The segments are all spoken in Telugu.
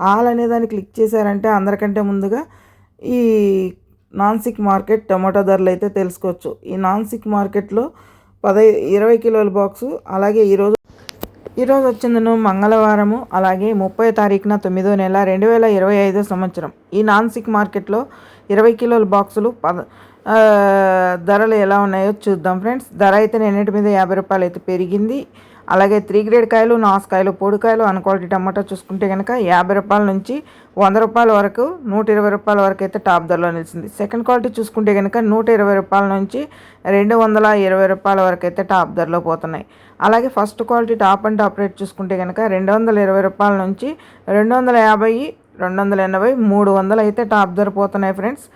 ఆల్ అనే దాన్ని క్లిక్ చేశారంటే అందరికంటే ముందుగా ఈ నాన్సిక్ మార్కెట్ టమాటో ధరలు అయితే తెలుసుకోవచ్చు. ఈ నాన్సిక్ మార్కెట్లో పదై ఇరవై కిలోల బాక్సు అలాగే ఈరోజు ఈరోజు వచ్చిందను మంగళవారము అలాగే ముప్పై తారీఖున తొమ్మిదో నెల రెండు వేల ఇరవై ఐదో సంవత్సరం. ఈ నాన్సిక్ మార్కెట్లో ఇరవై కిలోల బాక్సులు పద ధరలు ఎలా ఉన్నాయో చూద్దాం ఫ్రెండ్స్. ధర అయితే నిన్నటి మీద యాభై రూపాయలు అయితే పెరిగింది. అలాగే త్రీ గ్రేడ్ కాయలు నాసుకాయలు పొడికాయలు అన్ క్వాలిటీ టమాటా చూసుకుంటే కనుక యాభై రూపాయల నుంచి వంద రూపాయల వరకు నూట ఇరవై రూపాయల వరకు అయితే టాప్ ధరలో నిలిచింది. సెకండ్ క్వాలిటీ చూసుకుంటే కనుక నూట ఇరవై రూపాయల నుంచి రెండు వందల ఇరవై రూపాయల వరకు అయితే టాప్ ధరలో పోతున్నాయి. అలాగే first quality top and top rate చూసుకుంటే కనుక రెండు వందల ఇరవై రూపాయల నుంచి రెండు వందల యాభై రెండు వందల ఎనభై మూడు వందలు అయితే టాప్ ధర పోతున్నాయి ఫ్రెండ్స్.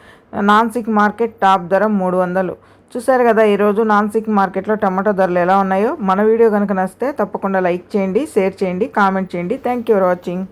నాన్సిక్ మార్కెట్ టాప్ ధర మూడు వందలు. చూసారు కదా ఈరోజు నాన్సిక్ మార్కెట్లో టమాటో ధరలు ఎలా ఉన్నాయో? మన వీడియో కనుక నచ్చితే తప్పకుండా లైక్ చేయండి షేర్ చేయండి కామెంట్ చేయండి. Thank you for watching.